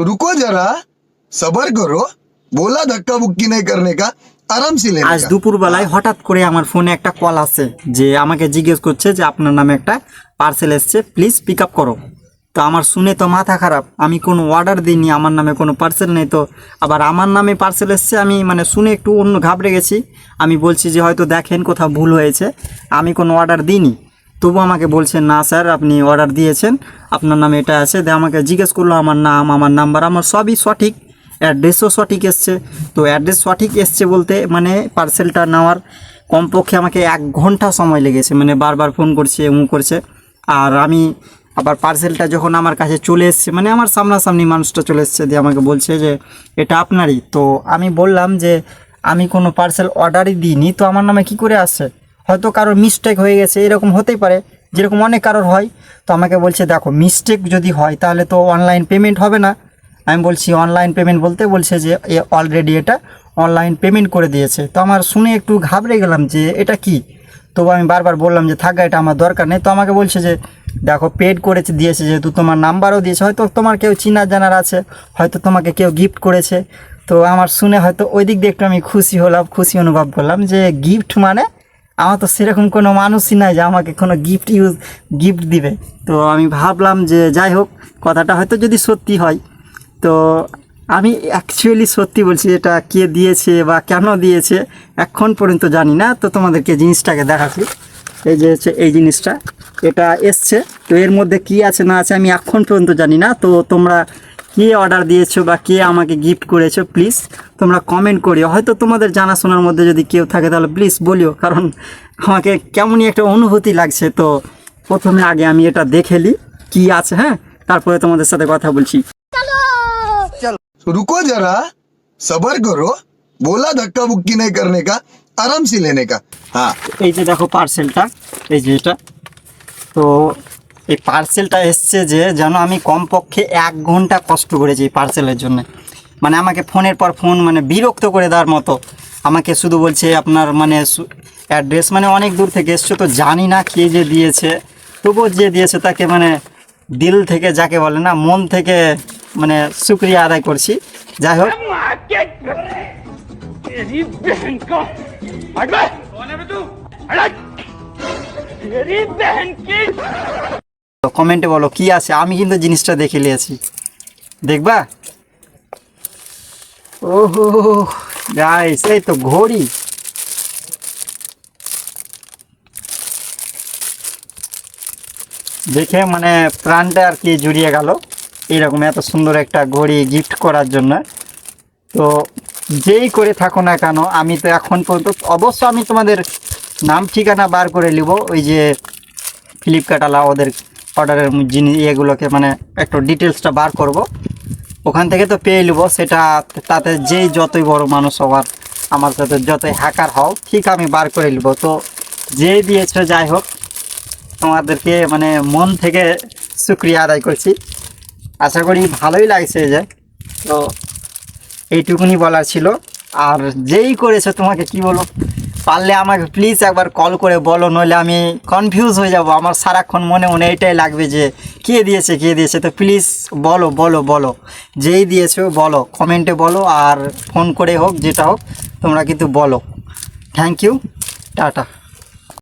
रुको जरा सबर करो बोला धक्का बुक्की नहीं करने का आराम से लेने আজ का দুপুরবেলায় হঠাৎ করে আমার ফোনে একটা কল আসে যে আমাকে জিজ্ঞেস করছে যে আপনার নামে একটা পার্সেল এসছে প্লিজ পিক আপ করো তো আমার শুনে তো মাথা খারাপ আমি কোনো অর্ডার দিইনি আমার নামে কোনো পার্সেল নেই তো আবার আমার নামে পার্সেল এসছে আমি মানে শুনে একটু অন্য ঘাবড়ে গেছি আমি বলছি যে হয়তো দেখেন কোথাও ভুল হয়েছে আমি কোনো অর্ডার দিইনি তবু আমাকে বলছেন না স্যার আপনি অর্ডার দিয়েছেন আপনার নামে এটা আছে, দিয়ে আমাকে জিজ্ঞেস করল আমার নাম, আমার নাম্বার, আমার সবই সঠিক, অ্যাড্রেসও সঠিক এসছে। তো অ্যাড্রেস সঠিক এসছে বলতে মানে পার্সেলটা নেওয়ার কমপক্ষে আমাকে এক ঘণ্টা সময় লেগেছে মানে বারবার ফোন করছে এমন করছে। আর আমি আবার পার্সেলটা যখন আমার কাছে চলে এসছে মানে আমার সামনাসামনি মানুষটা চলে এসছে, দিয়ে আমাকে বলছে যে, এটা আপনারই। তো আমি বললাম যে, আমি কোনো পার্সেল অর্ডারই দিইনি। তো আমার নামে কি করে আসছে? হয়তো কারোর মিস্টেক হয়ে গেছে, এরকম হতেই পারে। যেরকম অনেক কারোর হয়, তো আমাকে বলছে, দেখো মিস্টেক যদি হয়, তাহলে তো অনলাইন পেমেন্ট হবে না। আমি বলছি অনলাইন পেমেন্ট বলতে বলছে যে, এ অলরেডি এটা অনলাইন পেমেন্ট করে দিয়েছে। তো আমার শুনে একটু ঘাবড়ে গেলাম যে, এটা কি? তবু আমি বারবার বললাম যে, থাকা এটা আমার দরকার নেই। তো আমাকে বলছে যে, দেখো পেড করেছে, দিয়েছে, যেহেতু তোমার নাম্বারও দিয়েছে, হয়তো তোমার কেউ চিনার জানার আছে, হয়তো তোমাকে কেউ গিফট করেছে। তো আমার শুনে হয়তো ওই দিক দিয়ে একটু আমি খুশি হলাম, খুশি অনুভব করলাম যে গিফট মানে আমার তো সেরকম কোনো মানুষই নাই যে আমাকে কোনো গিফট ইউজ গিফট দিবে। তো আমি ভাবলাম যে যাই হোক, কথাটা হয়তো যদি সত্যি হয়, তো আমি অ্যাকচুয়ালি সত্যি বলছি এটা কে দিয়েছে বা কেন দিয়েছে, এখন পর্যন্ত জানি না। তো তোমাদেরকে জিনিসটাকে দেখাচ্ছি। এই যে হচ্ছে এই জিনিসটা, এটা এসছে। তো এর মধ্যে কি আছে না আছে আমি এখন পর্যন্ত জানি না। তো তোমরা কে অর্ডার দিয়েছ বা কে আমাকে গিফট করেছ প্লিজ তোমরা কমেন্ট করিও। হয়তো তোমাদের জানাশোনার মধ্যে যদি কেউ থাকে তাহলে প্লিজ বলিও কারণ আমাকে কেমনই একটা অনুভূতি লাগছে। তো প্রথমে আগে আমি এটা দেখে নিই কী আছে হ্যাঁ? তারপরে তোমাদের সাথে কথা বলছি। রুকো যারা সবার করো বলা ধাক্কা বুকি নেই করনে কা আরামসি লেনে কা। হ্যাঁ। এই যে দেখো পার্সেলটা এই যে এটা। তো এই পার্সেলটা এসছে যে যেন আমি কমপক্ষে এক ঘণ্টা কষ্ট করেছি এই পার্সেলের জন্য। মানে আমাকে ফোনের পর ফোন মানে বিরক্ত করে দেওয়ার মতো। আমাকে শুধু বলছে আপনার মানে অ্যাড্রেস মানে অনেক দূর থেকে এসছো তো জানি না কে যে দিয়েছে। তবুও যে দিয়েছে তাকে মানে দিল থেকে যাকে বলে না মন থেকে মানে শুক্রিয়া আদায় করছি। যাই হোক। কমেন্টে বলো, কি আছে? আমি কিন্তু জিনিসটা দেখে নিয়েছি। দেখবা? ওহো যাই সেই তো ঘড়ি। দেখে মানে প্রাণটা আর কি জুড়িয়ে গেল। এইরকম এত সুন্দর একটা ঘড়ি গিফট করার জন্য। তো যেই করে থাকো না কেন, আমি তো এখন পর্যন্ত, অবশ্য আমি তোমাদের নাম ঠিকানা বার করে নিব, ওই যে ফ্লিপকার্টওয়ালা ওদের অর্ডারের জিনিস ইয়েগুলোকে মানে একটু ডিটেলসটা বার করব। ওখান থেকে তো পেয়ে নেব, সেটা তাতে যেই যতই বড় মানুষ হওয়ার আমার সাথে যতই হ্যাকার হও ঠিক আমি বার করে নেব। তো যেই দিয়েছে, যাই হোক, তোমাদেরকে মানে মন থেকে শুক্রিয়া আদায় করছি। আশা করি ভালোই লাগছে যে। তো এইটুকুনি বলার ছিল। আর যেই করেছে, তোমাকে কি বলো পারলে আমাকে প্লিজ একবার কল করে বলো, নইলে আমি কনফিউজ হয়ে যাব। আমার সারাক্ষণ মনে মনে এটাই লাগবে যে, কে দিয়েছে কে দিয়েছে? তো প্লিজ বলো বলো বলো। যেই দিয়েছে, বলো। কমেন্টে বলো, আর ফোন করে হোক, যেটা হোক, তোমরা কিন্তু বলো। Thank you tata.